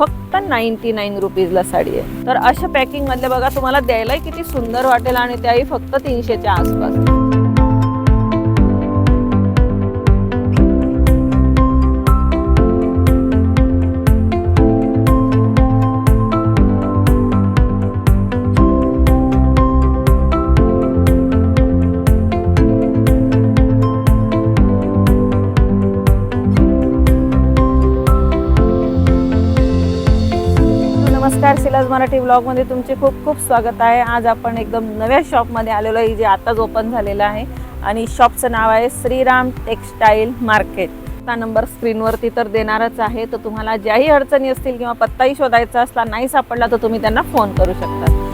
फक्त ninety nine रुपीजला sari आहे. तर अशा पॅकिंग मधले बघा तुम्हाला द्यायलाही किती सुंदर वाटेल आणि त्याही फक्त तीनशेच्या आसपास. मराठी ब्लॉगमध्ये तुमचे खूप खूप स्वागत आहे. आज आपण एकदम नव्या शॉपमध्ये आलेलो आहे. जे आताच ओपन झालेलं आहे. आणि शॉपचं नाव आहे श्रीराम टेक्स्टाईल मार्केट हा नंबर स्क्रीनवरती तर देणारच आहे. तर तुम्हाला ज्याही अडचणी असतील किंवा पत्ताही शोधायचा असला नाही सापडला तर तुम्ही त्यांना फोन करू शकता.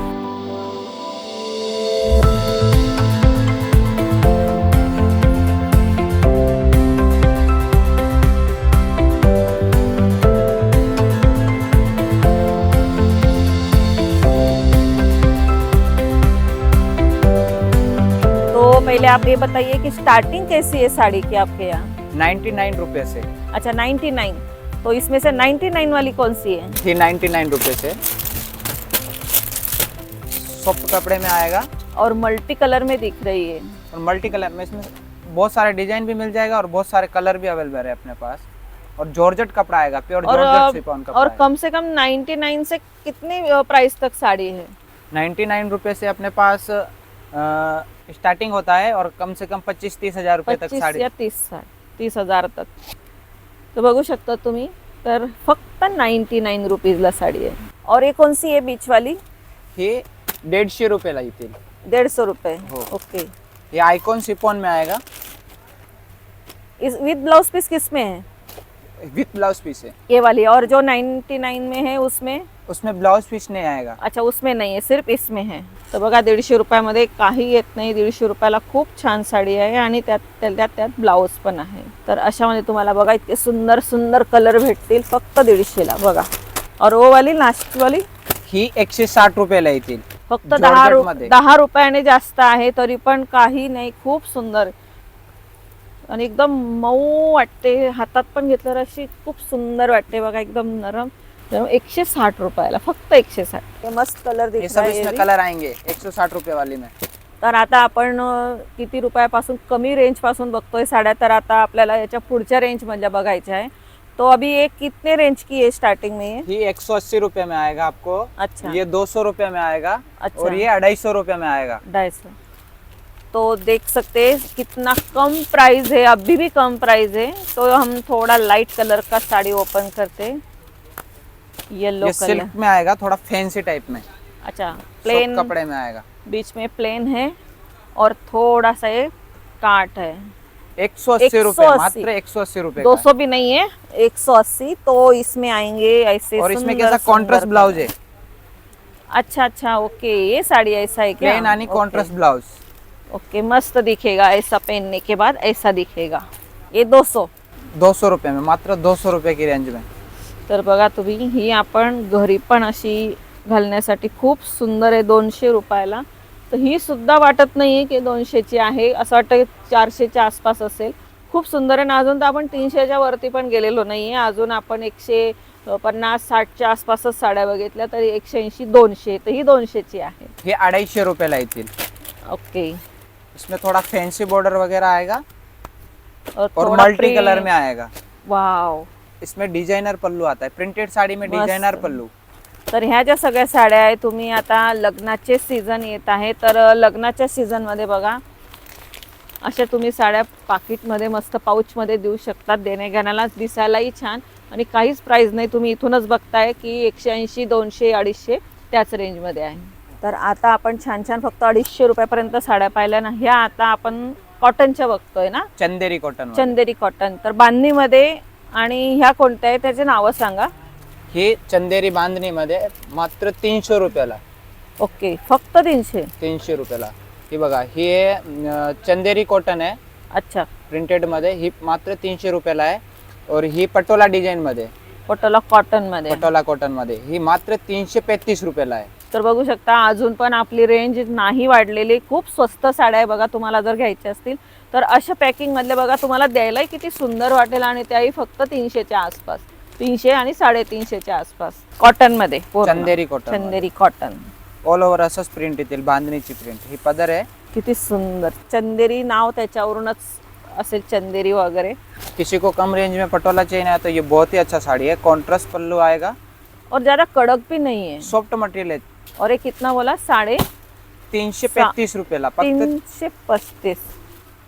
आप ये बताइए कि स्टार्टिंग कैसी है साड़ी की आपके यहाँ? नाइन्टी नाइन रुपये से। अच्छा 99 तो इसमें से 99 वाली कौन सी है? ये नाइन्टी नाइन रुपये से। सॉफ्ट कपड़े में आएगा। और मल्टी कलर में दिख रही है। और मल्टी कलर में इसमें बहुत सारे डिज़ाइन भी मिल जाएगा और बहुत सारे कलर भी अवेलेबल है अपने पास। और जॉर्जेट कपड़ा आएगा प्योर जॉर्जेट शिफॉन कपड़ा और कम से कम 99 से कितने प्राइस तक साड़ी है? नाइन्टी नाइन रुपये से अपने पास स्टार्टिंग होता है और कम से कम पच्चीस तीस हजार रुपये तक पच्चीस साड़ी या तीस तीस हजार तक। तर बघू शकता तुम्ही तर फक्त नाईन्टी नाईन रुपीजला साडी आहे. और ये कौन सी है बीच वाली हे रुपयाला येतील. डेढ़ सौ रुपये. हो. ओके. ये आइकॉन शिफॉन में आएगा। इस विद ब्लाउज पीस किस में है? विथ ब्लाउज पीस है। ये वाली और जो 99 में है उसमें? उसमें ब्लाउज पीस नहीं आएगा। अच्छा उसमें नाही आहे सिर्फ इसमें है। तर बघा दीडशे रुपयामध्ये काही येत नाही. दीडशे रुपयाला खूप छान साडी आहे आणि त्यात त्यात त्यात ब्लाऊज पण आहे. तर अशामध्ये तुम्हाला बघा इतके सुंदर सुंदर कलर भेटतील फक्त दीडशेला. बघा और वो वाली लास्ट वाली ही एकशे साठ रुपयाला येतील. फक्त दहा. दहा रुपयाने जास्त आहे तरी पण काही नाही. खूप सुंदर. आणि एकदम मऊ वाटते. हातात पण घेतल्यावर अशी खूप सुंदर वाटते. बघा एकदम नरम. तर एकशे साठ रुपयाला फक्त एकशे साठ. ते मस्त कलर ये सब है ये इसमें. कलर आएंगे एक सौ साठ रुपये वाली में. तर आता आपण अ, किती रुपयापासून कमी रेंजपासून बघतोय साड्या तर आता आपल्याला याच्या पुढच्या रेंज मधल्या बघायच्या आहे. तो अभी ये कितने रेंज की है स्टार्टिंग में ये? ही एक सौ अस्सी रुपये में आएगा आपको. अच्छा. ये दो सौ रुपये में आएगा अच्छा. और ये अढ़ाई सौ रुपये में आएगा. ढाई सौ. तो देख सकते हैं कितना कम प्राइस है अभी भी कम प्राइस है। तो हम थोड़ा लाइट कलर का साड़ी ओपन करते येलो ये सिल्क में आएगा थोड़ा फैंसी टाइप में। अच्छा प्लेन कपड़े में आएगा। बीच में प्लेन है और थोड़ा सा ये काट है। एक सौ अस्सी 180 रुपये मात्र एक सौ अस्सी रुपये दो सौ भी नहीं है एक सौ अस्सी तो इसमें आएँगे ऐसे और इसमें कैसा कॉन्ट्रास्ट ब्लाउज है? अच्छा अच्छा ओके ये साड़ी ऐसा है क्या? प्लेन आणि कॉन्ट्रास्ट ब्लाउज ओके मस्त दिखेगा ऐसा पहनने के बाद ऐसा दिखेगा। ये दो सौ। दो सौ रुपये में मात्र दो सौ रुपये की रेंज में। तर बघा तुम्ही ही आपण घरी पण अशी घालण्यासाठी खूप सुंदर आहे दोनशे रुपयाला. तर ही सुद्धा वाटत नाही की दोनशेची आहे असं वाटतं चारशेच्या आसपास असेल. खूप सुंदर आहे ना अजून तर आपण तीनशेच्या वरती पण गेलेलो नाही आहे अजून आपण एकशे पन्नास साठच्या आसपासच साड्या बघितल्या तरी एकशे ऐंशी दोनशे तर ही दोनशेची आहे. हे अढ़ाईशे रुपयाला येतील. ओके. इसमें थोड़ा फैंसी बॉर्डर वगैरह आएगा और और मल्टी कलर में आएगा वाव इसमें डिजाइनर पल्लू आता है प्रिंटेड साड़ी में. डिजाइनर पल्लू। तर ह्या ज्या सगळ्या साड्या आहेत तुम्ही आता लग्नाचे सीझन येत आहे तर लग्नाच्या सीझनमध्ये बघा अशा तुम्ही साड्या पाकिटमध्ये मस्त पाऊचमध्ये देऊ शकतात देण्या घेण्याला दिसायलाही छान. आणि काहीच प्राईज नाही तुम्ही इथूनच बघताय की एकशे ऐंशी दोनशे अडीचशे त्याच रेंजमध्ये आहे. तर आता आपण छान छान फक्त अडीचशे रुपयापर्यंत साड्या पाहिल्या ना ह्या आता आपण कॉटनच्या बघतोय ना? चंदेरी कॉटन चंदेरी कॉटन तर बांधणीमध्ये आणि ह्या कोणत्या आहे त्याचे नावं सांगा. हे चंदेरी बांधणीमध्ये मात्र तीनशे रुपयाला. ओके फक्त तीनशे? तीनशे रुपयाला. ही बघा ही अं, चंदेरी कॉटन आहे. अच्छा. प्रिंटेडमध्ये ही मात्र तीनशे रुपयाला आहे. और ही पटोला डिझाईन मध्ये. पटोला कॉटनमध्ये. पटोला कॉटनमध्ये. ही मात्र तीनशे तेहतीस रुपयाला आहे. तर बघू शकता अजून पण आपली रेंज नाही वाढलेली. खूप स्वस्त साड्या आहे बघा तुम्हाला जर घ्यायच्या असतील तर अशा पॅकिंग मधले बघा तुम्हाला द्यायलाही किती सुंदर वाटेल आणि त्याही फक्त तीनशेच्या आसपास. तीनशे आणि साडेतीनशेच्या आसपास. कॉटनमध्ये पूर्ण. Chanderi cotton Chanderi cotton all over असंच प्रिंट येतील बांधणीची प्रिंट ही पदर आहे. किती सुंदर. चंदेरी नाव त्याच्यावरूनच असेल चंदेरी वगैरे. किसी को कम रेंज में पटोला चाहिए ना तो ये बहुत ही अच्छा साड़ी है. कॉन्ट्रास्ट पल्लू आएगा. और ज्यादा कड़क भी नहीं है. सॉफ्ट मटेरियल है. और ये कितना बोला? साडे तीनशे सा- पैतीस रुपयाला फक्त तीनशे पस्तीस.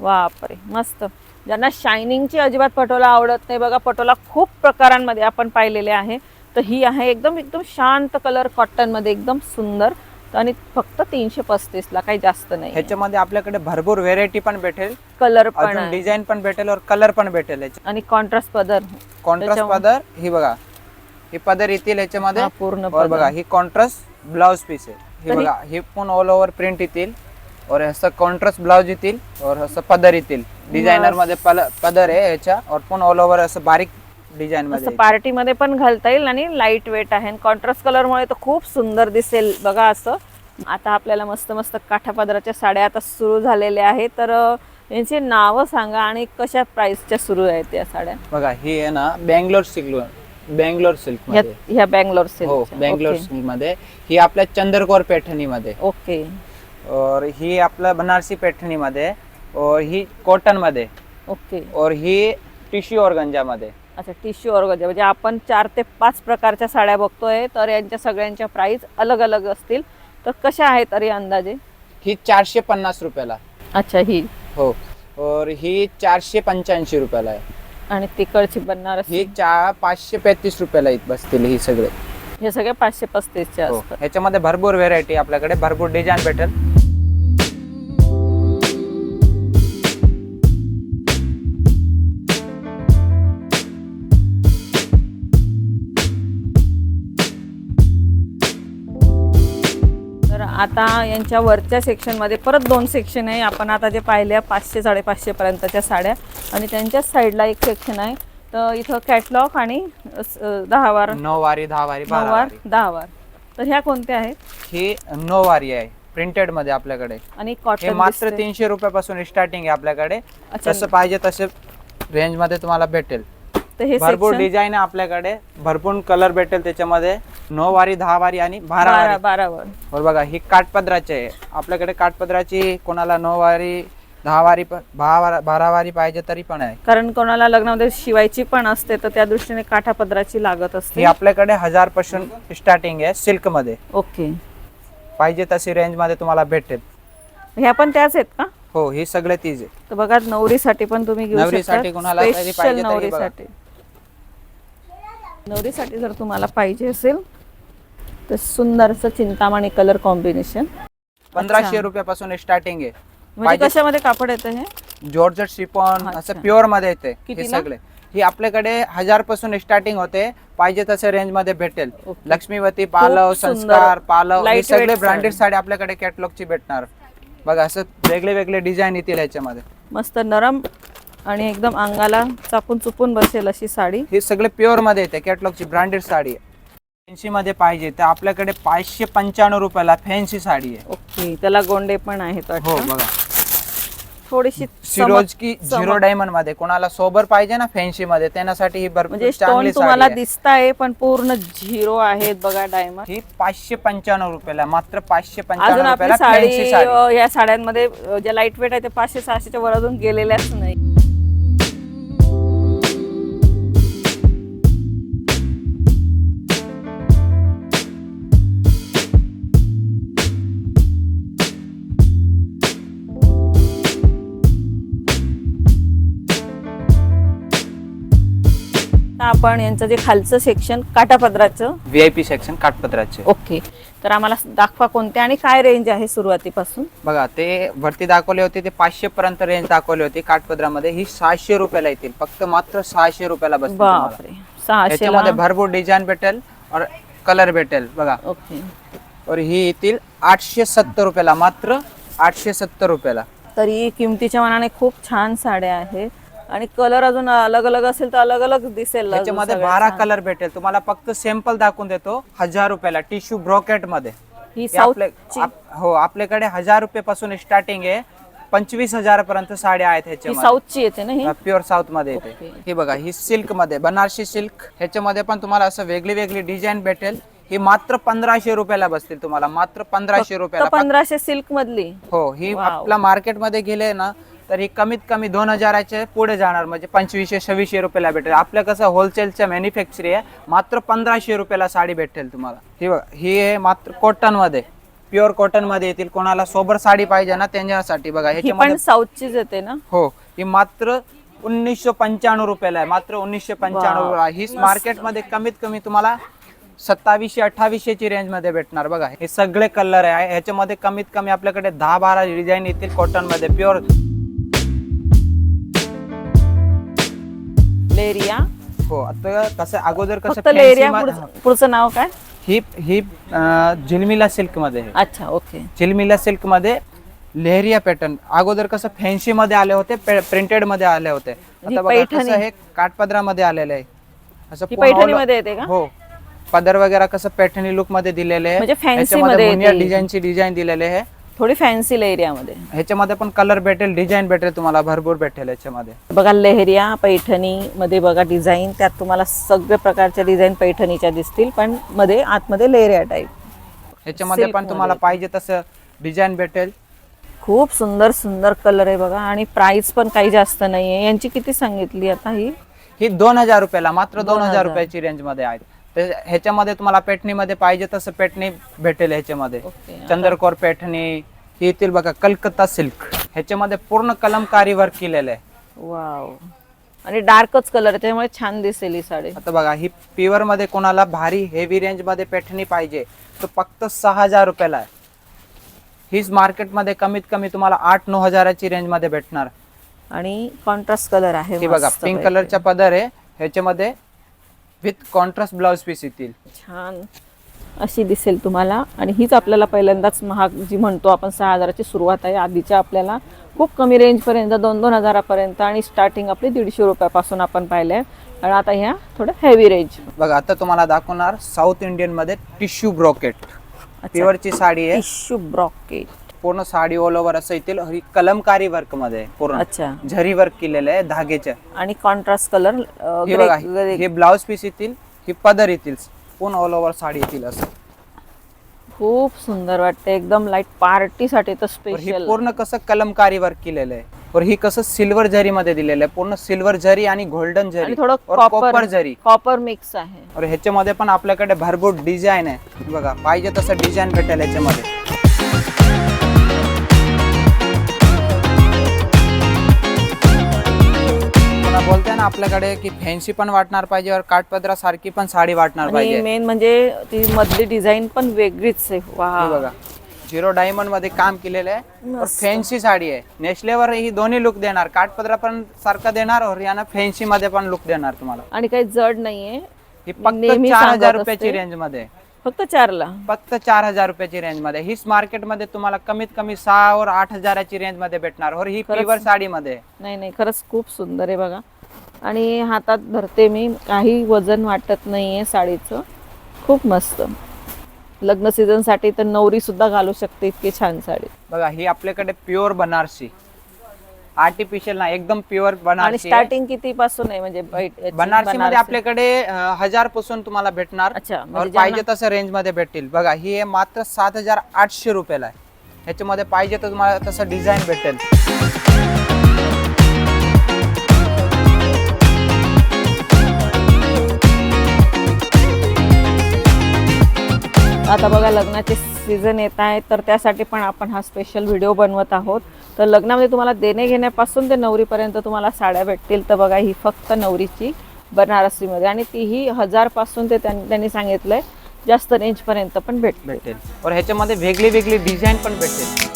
बापरे मस्त. ज्यांना शायनिंगची अजिबात पटोला आवडत नाही बघा पटोला खूप प्रकारांमध्ये आपण पाहिलेले आहे. तर ही आहे एकदम एकदम शांत कलर कॉटनमध्ये एकदम सुंदर. आणि फक्त तीनशे पस्तीस ला काही जास्त नाही. ह्याच्यामध्ये आपल्याकडे भरपूर व्हेरायटी पण भेटेल. कलर पण. डिझाईन पण भेटेल और कलर पण भेटेल आणि कॉन्ट्रास्ट पदर. कॉन्ट्रास्ट पदर ही बघा. ही पदर येतील ह्याच्यामध्ये पूर्ण. बघा ही कॉन्ट्रास्ट ब्लाउज पीस आहे. हे बघा ही पण ऑल ओव्हर प्रिंट येतील. और असं कॉन्ट्रास्ट ब्लाउज येतील और असं पदर येतील डिझायनरमध्ये पल- पदर आहे ह्याच्या और पण ऑल ओव्हर असं बारीक डिझाईन मध्ये असं पार्टीमध्ये पण घालता येईल आणि लाइट वेट आहे कॉन्ट्रास्ट कलरमुळे तर खूप सुंदर दिसेल बघा असं. आता आपल्याला मस्त मस्त काठापदराच्या साड्या आता सुरू झालेल्या आहेत. तर अं, यांची नावं सांगा आणि कशा प्राइसच्या सुरू आहेत या साड्या? बघा ही आहे ना बेंगलोर सिल्क बेंगलोर सिल्क ह्या मध्ये. ह्या बँगलोर हो सिल्क बेंगलोर सिल्कमध्ये. ही आपल्या चंद्रकोर पैठणी मध्ये ओके. और ही आपल्या बनारसी पैठणी मध्ये और ही कॉटनमध्ये ओके. और ही टिश्यू ऑर्गंजा मध्ये अच्छा टिश्यू ऑर्गन म्हणजे आपण चार ते पाच प्रकारच्या साड्या बघतोय तर यांच्या सगळ्यांच्या प्राइस अलग अलग असतील. तर कशा आहेत तरी अंदाजे? ही चारशे पन्नास रुपयाला. अच्छा ही. हो. और ही चारशे पंच्याऐंशी रुपयाला आहे. आणि तिकडची बनारसी? ही चा पाचशे पैतीस रुपयाला येत बसतील ही सगळे. हे सगळे पाचशे पस्तीसच्या हो. ह्याच्यामध्ये भरपूर व्हेरायटी आपल्याकडे भरपूर डिझाईन भेटेल. आता यांच्या वरच्या सेक्शनमध्ये परत दोन सेक्शन आहे. आपण आता जे पाहिले पाचशे साडेपाचशे पर्यंतच्या साड्या. आणि त्यांच्याच साईडला एक सेक्शन आहे. तर इथं कॅटलॉग आणि दहा वार नऊ वारी दहा वारी. बारा नऊ वार दहा वार तर ह्या कोणत्या आहेत? ही नऊ वारी आहे. प्रिंटेडमध्ये आपल्याकडे. आणि हे कॉटन मात्र तीनशे रुपयापासून स्टार्टिंग आहे आपल्याकडे. अच्छा. जसं पाहिजे तसे रेंजमध्ये तुम्हाला भेटेल. तर हे भरपूर सेक्शन डिझाईन आहे आपल्याकडे. भरपूर कलर भेटेल त्याच्यामध्ये. नऊ वारी दहा वारी आणि बारा बारा वारी बारा वर और बघा ही काठपदराची आहे. आपल्याकडे काठपदराची कोणाला नऊ वारी दहा वारी प- दहा वारा- बारा वारी पाहिजे तरी पण आहे. कारण कोणाला लग्नामध्ये शिवायची पण असते तर त्या दृष्टीने काठापदराची लागत ही असते आपल्याकडे हजारपासून स्टार्टिंग आहे सिल्कमध्ये ओके. पाहिजे तशी रेंजमध्ये तुम्हाला भेटेल. ह्या पण त्याच आहेत का? हो ही सगळे तीच आहे तर बघा नवरीसाठी पण तुम्ही घेऊ नवरीसाठी कोणाला तरी स्पेशल पाहिजे तरी बघा. नवरीसाठी. नवरीसाठी जर तुम्हाला पाहिजे असेल तर सुंदर असं चिंतामणी कलर कॉम्बिनेशन पंधराशे रुपयापासून स्टार्टिंग आहे. म्हणजे पाहिजे- कशामध्ये कापड येतं हे? जॉर्जट शिपॉन अच्छा. असं प्युअरमध्ये येते हे कितीला? सगळे. ही आपल्याकडे हजारपासून स्टार्टिंग होते. पाहिजे तसे रेंजमध्ये भेटेल. ओके. लक्ष्मीवती पालव सुंदर. संस्कार पालव हे Lightweight सगळे ब्रँडेड साडी. साडी आपल्याकडे कॅटलॉग ची भेटणार. बघा असं वेगळे वेगळे डिझाईन येतील याच्यामध्ये. मस्त नरम आणि एकदम अंगाला चापून चुपून बसेल अशी साडी. हे सगळे प्युअरमध्ये येते कॅटलॉग ची ब्रँडेड साडी आहे. फॅन्सी मध्ये पाहिजे तर आपल्याकडे पाचशे पंच्याण्णव रुपयाला फॅन्सी साडी आहे ओके त्याला गोंडे पण आहेत हो वाटतं. बघा थोडीशी सिरोज की झिरो. डायमंडमध्ये कोणाला सोबर पाहिजे ना फॅन्सी मध्ये त्यासाठी ही भरपूर म्हणजे स्टोन चांगली तुम्हाला आहे. दिसताय पण पूर्ण झिरो आहेत बघा डायमंड ही पाचशे पंच्याण्णव रुपयाला मात्र पाचशे अजून पंच्याण्णव आपली रुपयाला साडी फॅन्सी साडी अ, या साड्यांमध्ये अ, ज्या लाइट वेट आहे ते पाचशे सहाशेच्या वर अजून गेलेल्याच नाही आपण यांचं जे खालचं सेक्शन काटापदराचं व्हीआयपी सेक्शन काठपत्राचे ओके. तर आम्हाला दाखवा कोणते आणि काय रेंज आहे सुरुवातीपासून. बघा ते वरती दाखवले होते ते पाचशे पर्यंत रेंज दाखवली होती काठपदरामध्ये. ही सहाशे रुपयाला येतील. फक्त मात्र सहाशे रुपयाला बसतील. बापरे. सहाशे भरपूर डिझाईन भेटेल और कलर भेटेल बघा. ओके. और ही येतील आठशे सत्तर रुपयाला मात्र आठशे सत्तर रुपयाला. तरी किमतीच्या मनाने खूप छान साड्या आहेत. आणि कलर अजून अलग अलग असेल तर अलग अलग दिसेल त्याच्यामध्ये बारा. कलर भेटेल. तुम्हाला फक्त सॅम्पल दाखवून देतो हजार रुपयाला टिश्यू ब्रॉकेटमध्ये. ही हे हो आपल्याकडे हजार रुपये पासून स्टार्टिंग आहे. पंचवीस हजारापर्यंत साड्या आहेत ही ह्याच्यामध्ये. साऊथची येते ना ही? प्युअर साऊथमध्ये येते. ही बघा ही सिल्कमध्ये बनारसी सिल्क ह्याच्यामध्ये पण तुम्हाला असं वेगळी वेगळी डिझाईन भेटेल. ही मात्र पंधराशे रुपयाला बसतील तुम्हाला. मात्र पंधराशे रुपयाला. पंधराशे सिल्क मधली. हो ही. आपल्या मार्केटमध्ये गेले ना तर ही कमीत कमी दोन हजाराच्या पुढे जाणार म्हणजे पंचवीसशे सव्वीसशे रुपयाला भेटेल. आपलं कसं होलसेलच्या मॅन्युफॅक्चरिंग आहे मात्र पंधराशे रुपयाला साडी भेटेल तुम्हाला. ही बघा ही आहे मात्र कॉटनमध्ये प्युअर कॉटनमध्ये येतील. कोणाला सोबर साडी पाहिजे ना त्यांच्यासाठी बघा. ही ह्याच्यामध्ये पण साऊथचीच येते ना? हो ही मात्र उन्नीसशे पंच्याण्णव रुपयाला आहे. मात्र उन्नीसशे पंच्याण्णव ही मार्केटमध्ये कमीत कमी तुम्हाला सत्तावीसशे अठ्ठावीसशे ची रेंजमध्ये भेटणार बघा. हे सगळे कलर आहे. ह्याच्यामध्ये कमीत कमी आपल्याकडे दहा बारा डिझाईन येतील कॉटनमध्ये प्युअर लेरिया. हो आता कसं अगोदर कसं फक्त fancy लेरिया मा- पुढचं पुढचं नाव काय? ही ही अं, झिलमिला सिल्कमध्ये आहे. अच्छा ओके. झिलमिला सिल्कमध्ये लेहरिया पॅटर्न अगोदर कसं फॅन्सी मध्ये आले होते प्रिंटेडमध्ये आले होते. आता बघा पैठणी. कसं हे काठपदरामध्ये आलेलं आहे. असं ही पूर्ण पैठणी all- मध्ये येते का? हो. पदर वगैरे कसं पैठणी लुकमध्ये दिलेले आहे. म्हणजे fancy ह्याच्यामध्ये मध्ये. डिझाईनची डिझाईन दिलेले आहे. थोडी फॅन्सी लेरियामध्ये ह्याच्यामध्ये पण कलर भेटेल डिझाईन भेटेल तुम्हाला भरपूर भेटेल याच्यामध्ये बघा लेहरिया पैठणी मध्ये बघा डिझाईन त्यात तुम्हाला सगळ्या प्रकारच्या डिझाईन पैठणीच्या दिसतील पण मध्ये आतमध्ये लेहरिया टाईप ह्याच्यामध्ये पण तुम्हाला. पाहिजे तसं डिझाईन भेटेल. खूप सुंदर सुंदर कलर आहे बघा आणि प्राइस पण काही जास्त नाहीये. यांची किती सांगितली आता ही? ही दोन हजार रुपयाला मात्र दोन 2000 हजार. रुपयाची रेंजमध्ये आहे ह्याच्यामध्ये तुम्हाला पेटणीमध्ये पाहिजे तसं पेटणी भेटेल ह्याच्यामध्ये. चंद्रकोर पेठणी ही येतील बघा कलकत्ता सिल्क. ह्याच्यामध्ये पूर्ण कलमकारी वर्क केलेलं आहे. वाव. आणि डार्कच कलर आहे त्यामुळे छान दिसेल ही साडी. आता बघा ही प्युअरमध्ये कोणाला भारी हेवी रेंजमध्ये पेठणी पाहिजे तर फक्त सहा हजार रुपयाला आहे. हीच मार्केटमध्ये कमीत कमी तुम्हाला आठ नऊ हजाराची रेंजमध्ये भेटणार. आणि कॉन्ट्रास्ट कलर आहे हे बघा पैकी. कलरचा पदर आहे. ह्याच्यामध्ये विथ कॉन्ट्रास्ट ब्लाउज पीस येतील. छान. अशी दिसेल तुम्हाला. आणि हीच आपल्याला पहिल्यांदाच महाग जी म्हणतो आपण सहा हजाराची सुरुवात आहे. आधीच्या आपल्याला खूप कमी रेंजपर्यंत दोन दोन हजारापर्यंत आणि स्टार्टिंग आपली दीडशे रुपयापासून आपण पाहिले आणि आता ह्या थोडं हेवी रेंज बघा आता तुम्हाला दाखवणार साऊथ इंडियनमध्ये टिश्यू ब्रॉकेट प्युअरची साडी आहे. टिश्यू ब्रॉकेट पूर्ण साडी ऑल ओव्हर असं येतील. ही कलमकारी वर्कमध्ये आहे पूर्ण. अच्छा. झरी वर्क केलेलं आहे धागेच्या आणि कॉन्ट्रास्ट कलर हे बघा हे ब्लाउज पीस येतील ही पदर येतील. पूर्ण ऑल ओव्हर साडी येतील असं. खूप सुंदर वाटते एकदम लाइट पार्टीसाठी तर ही स्पेशल पूर्ण कसं कलमकारी वर्क केलेलं आहे. और ही कसं सिल्वर जरी मध्ये दिलेलं आहे. पूर्ण सिल्वर जरी आणि गोल्डन आणि जरी थोडं और कॉपर कॉपर जरी कॉपर मिक्स आहे. और ह्याच्यामध्ये पण आपल्याकडे भरपूर डिझाईन आहे. बघा पाहिजे तसं डिझाईन भेटेल ह्याच्यामध्ये. पुन्हा बोलते ना आपल्याकडे की फॅन्सी पण वाटणार पाहिजे और काठपदरा सारखी पण साडी वाटणार पाहिजे. मेन म्हणजे ती मधली डिझाईन पण वेगळीच आहे. हे वा बघा झिरो डायमंडमध्ये काम केलेलं आहे. फॅन्सी साडी आहे. नेसल्यावर ही दोन्ही लुक देणार. काठपदरा पण सारखं देणार और यानं फॅन्सी मध्ये पण लुक देणार तुम्हाला. आणि काही जड नाहीये. ही फक्त नेहमी चार सांगत हजार असते. रुपयाची रेंजमध्ये. आहे. फक्त चारला? फक्त चार हजार रुपयाची रेंजमध्ये. हीच मार्केटमध्ये तुम्हाला कमीत कमी सहा और आठ हजाराची रेंजमध्ये भेटणार. और ही खरंच. प्युअर साडीमध्ये. आहे. नाही नाही खरंच खूप सुंदर आहे बघा. आणि हातात धरते मी. काही वजन वाटत नाहीये साडीचं. खूप मस्त. लग्न सीझनसाठी तर नवरी सुद्धा घालू शकते इतकी छान साडी. बघा ही आपल्याकडे प्युअर बनारसी. आर्टिफिशियल ना एकदम प्युअर आणि बनारसी आहे. स्टार्टिंग किती पासून आहे? म्हणजे बैठ- याची बनारसी. मध्ये? आपल्याकडे हजारपासून तुम्हाला भेटणार. अच्छा और म्हणजे पाहिजे ज्यांना- तसं रेंजमध्ये भेटतील. बघा ही आहे मात्र सात हजार आठशे रुपयाला आहे. ह्याच्यामध्ये पाहिजे तर तुम्हाला तसं डिझाईन भेटेल. आता बघा लग्नाचे सीझन येत आहे तर त्यासाठी पण आपण हा स्पेशल व्हिडिओ बनवत आहोत. तर लग्नामध्ये तुम्हाला देणे घेण्यापासून ते नवरीपर्यंत तुम्हाला साड्या भेटतील. तर बघा ही फक्त नवरीची बनारसीमध्ये आणि तीही हजारपासून ते त्यां- त्यांनी सांगितलंय जास्त रेंजपर्यंत पण भेटते भेटेल. और ह्याच्यामध्ये वेगळी वेगळी डिझाईन पण भेटेल.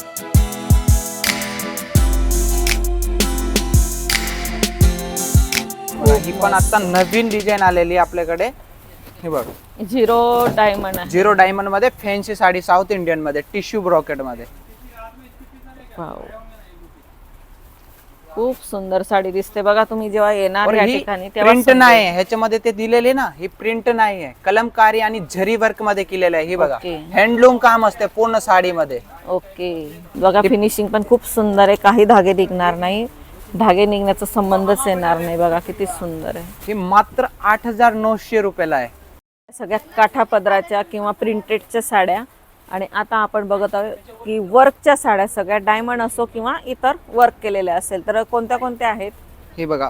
ही पण आता नवीन डिझाईन आलेली आहे आपल्याकडे. हे बघ. झिरो डायमंड आहे. झिरो डायमंडमध्ये फॅन्सी साडी साऊथ इंडियनमध्ये टिश्यू ब्रॉकेटमध्ये. वाव. खूप सुंदर साडी दिसते. बघा तुम्ही जेव्हा येणार या ठिकाणी प्रिंट. नाही ह्याच्यामध्ये ते दिलेले ना ही प्रिंट नाही आहे कलमकारी आणि झरी वर्कमध्ये केलेलं आहे. ही बघा. हँडलूम काम असते पूर्ण साडीमध्ये. ओके. बघा फिनिशिंग पण खूप सुंदर आहे. काही धागे निघणार नाही. धागे निघण्याचा संबंधच येणार नाही. बघा किती सुंदर आहे. ही मात्र आठ हजार नऊशे रुपयाला आहे. सगळ्या काठा पदराच्या किंवा प्रिंटेडच्या साड्या आणि आता आपण बघत आहोत की वर्कच्या साड्या सगळ्या डायमंड असो किंवा इतर वर्क केलेल्या असेल तर कोणत्या कोणत्या आहेत? ही बघा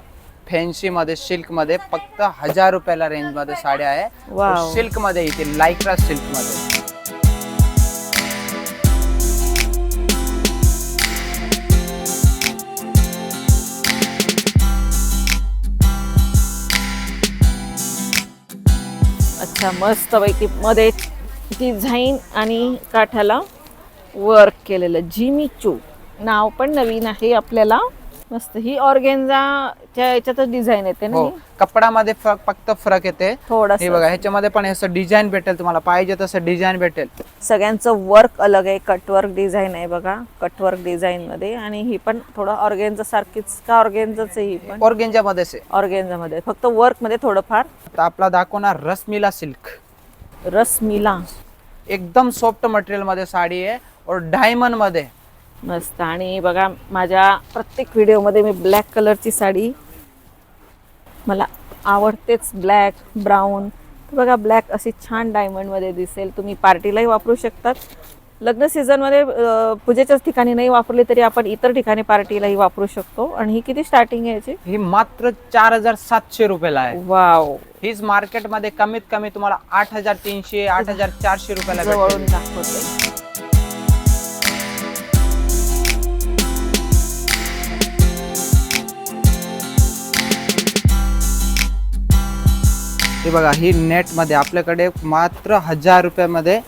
फॅन्सी मध्ये सिल्कमध्ये फक्त हजार रुपयाला रेंजमध्ये साड्या आहे. वाव. सिल्कमध्ये येतील लायक्रा सिल्कमध्ये अच्छा मस्त पैकी मध्ये डिझाईन आणि काठाला वर्क केलेलं जिमी चू नाव पण नवीन आहे आपल्याला. मस्त ही ऑर्गेन्झाच्या याच्यातच डिझाईन येते ना हो ही? कपडामध्ये फ- फक्त फरक येते. थोडंसं. हे बघा ह्याच्यामध्ये पण असं डिझाईन भेटेल तुम्हाला पाहिजे तसं डिझाईन भेटेल. सगळ्यांचं वर्क अलग आहे कटवर्क डिझाईन आहे बघा कटवर्क डिझाईन मध्ये आणि ही पण थोडं ऑर्गेन्झा सारखीच का ऑर्गेन्झाच आहे ही पण? ऑर्गेंजा मध्येच आहे. ऑर्गेन्झा मध्ये फक्त वर्कमध्ये थोडंफार. आता आपला दाखवणार रसमिला सिल्क. रस मिला. एकदम सॉफ्ट मटेरियलमध्ये साडी आहे और डायमंडमध्ये. मस्त. आणि बघा माझ्या प्रत्येक व्हिडिओमध्ये मी ब्लॅक कलरची साडी. मला आवडतेच ब्लॅक ब्राऊन बघा ब्लॅक अशी छान डायमंडमध्ये दिसेल. तुम्ही पार्टीलाही वापरू शकतात. लग्न सीझनमध्ये पूजेच्याच ठिकाणी नाही वापरली तरी आपण इतर ठिकाणी पार्टीलाही वापरू शकतो. आणि ही किती स्टार्टिंग आहे याची? ही मात्र चार हजार सातशे रुपयाला आहे. वाव. हीच मार्केटमध्ये कमीत कमी तुम्हाला आठ हजार तीनशे आठ हजार चारशे रुपयाला. जवळून दाखवते. हे बघा ही नेटमध्ये आपल्याकडे मात्र हजार रुपयामध्ये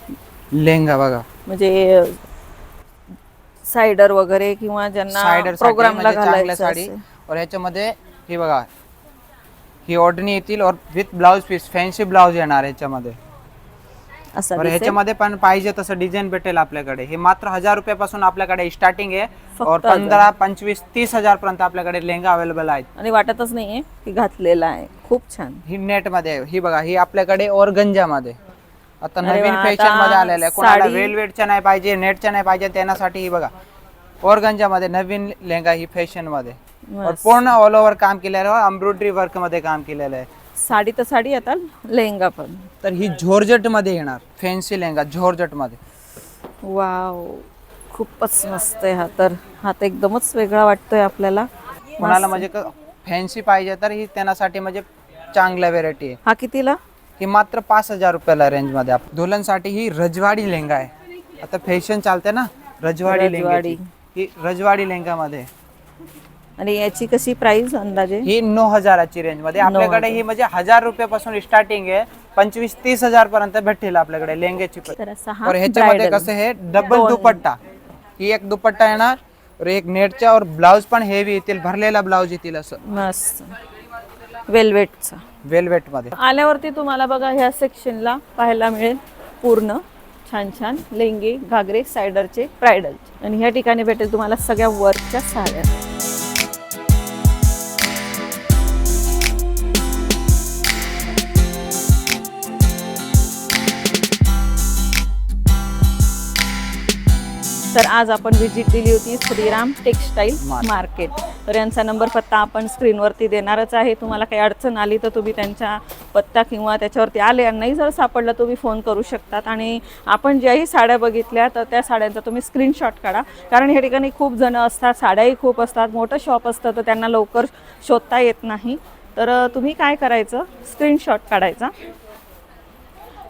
लेहंगा बघा. म्हणजे सायडर वगैरे किंवा ज्यांना सायडर प्रोग्रामला म्हणजे चांगल्या घालायचं साडी. असेल. और ह्याच्यामध्ये ही बघा ही ओढणी येतील और with blouse piece fancy blouse येणार ह्याच्यामध्ये असं और दिसेल. ह्याच्यामध्ये पण पाहिजे तसं डिझाईन भेटेल आपल्याकडे. हे मात्र हजार रुपयापासून आपल्याकडे स्टार्टिंग आहे. फक्त और हजार. पंधरा पंचवीस तीस हजार पर्यंत आपल्याकडे लेहंगा अवेलेबल आहेत. आणि वाटतच नाहीये की घातलेला आहे. खूप छान. ही नेटमध्ये आहे. ही बघा ही आपल्याकडे ऑर्गंजा मध्ये आता अरे नवीन वा, फॅशन आता मध्ये आलेलं आहे. कोणाला साडी- वेलवेटच्या नाही पाहिजे नेटच्या नाही पाहिजे त्यासाठी ही बघा. ऑर्गंजा मध्ये नवीन लेहंगा ही फॅशनमध्ये. और मस्त. पूर्ण ऑल ओव्हर काम केलेलं आहे. एम्ब्रॉयडरी वर्कमध्ये काम केलेलं आहे. साडी तर साडी आता लेहंगा पण. तर ही झोरजटमध्ये येणार. फॅन्सी लेहंगा झोरजटमध्ये. वाव खूपच मस्त आहे हा तर. हा तर एकदमच वेगळा वाटतोय आपल्याला. कोणाला. म्हणजे फॅन्सी पाहिजे तर ही त्यांच्यासाठी म्हणजे चांगल्या व्हेरायटी आहे. हा कितीला? ही मात्र पाच हजार रुपयाला रेंजमध्ये आप- दुल्हनसाठी ही रजवाडी लेहंगा आहे. आता फॅशन चालते ना? रजवाडी रजवाडी. ही रजवाडी लेहंगा मध्ये आणि याची कशी प्राइस अंदाजे? ही नऊ हजाराची रेंजमध्ये. आपल्याकडे. ही म्हणजे हजार रुपयापासून स्टार्टिंग आहे. पंचवीस तीस हजार पर्यंत भेटेल आपल्याकडे पण. तर और ह्याच्यामध्ये bridal. कसं हे डबल. दुपट्टा. ही एक दुपट्टा येणार. और एक नेटचा और ब्लाउज पण हेवी येतील. भरलेला ब्लाउज येतील असं. मस्त. वेलवेटचा वेलवेटमध्ये आल्यावरती तुम्हाला बघा ह्या सेक्शनला पाहायला मिळेल पूर्ण छान छान लेंगे घागरे सायडरचे ब्रायडलचे आणि ह्या ठिकाणी भेटेल तुम्हाला सगळ्या वर्कच्या साड्या. तर आज आपण व्हिजिट दिली होती श्रीराम टेक्सटाईल मार्केट. तर यांचा नंबर पत्ता आपण स्क्रीनवरती देणारच आहे. तुम्हाला काही अडचण आली तर तुम्ही त्यांच्या पत्ता किंवा त्याच्यावरती आले आणि नाही जर सापडलं तुम्ही फोन करू शकतात. आणि आपण ज्याही साड्या बघितल्या तर त्या साड्यांचा तुम्ही स्क्रीनशॉट काढा. कारण ह्या ठिकाणी खूप जणं असतात साड्याही खूप असतात मोठं शॉप असतं तर त्यांना लवकर शोधता येत नाही. तर तुम्ही काय करायचं? स्क्रीनशॉट काढायचा.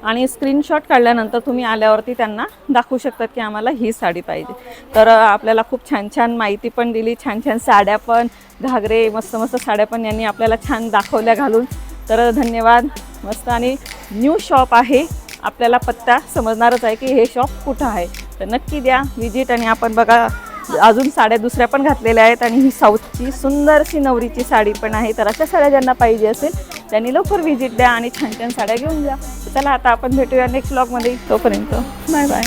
आणि स्क्रीनशॉट काढल्यानंतर तुम्ही आल्यावरती त्यांना दाखवू शकतात की आम्हाला ही साडी पाहिजे. तर आपल्याला खूप छान छान माहिती पण दिली छान छान साड्या पण घागरे मस्त मस्त साड्या पण यांनी आपल्याला छान दाखवल्या घालून. तर धन्यवाद. मस्त आणि न्यू शॉप आहे. आपल्याला पत्ता समजणारच आहे की हे शॉप कुठं आहे. तर नक्की द्या विजिट आणि आपण बघा अजून साड्या दुसऱ्या पण घातलेल्या आहेत आणि ही साऊथची सुंदरशी नवरीची साडी पण आहे. तर अशा साड्या ज्यांना पाहिजे असेल त्यांनी लवकर व्हिजिट द्या आणि छान छान साड्या घेऊन जा. चला आता आपण भेटूया नेक्स्ट ब्लॉगमध्ये तोपर्यंत बाय बाय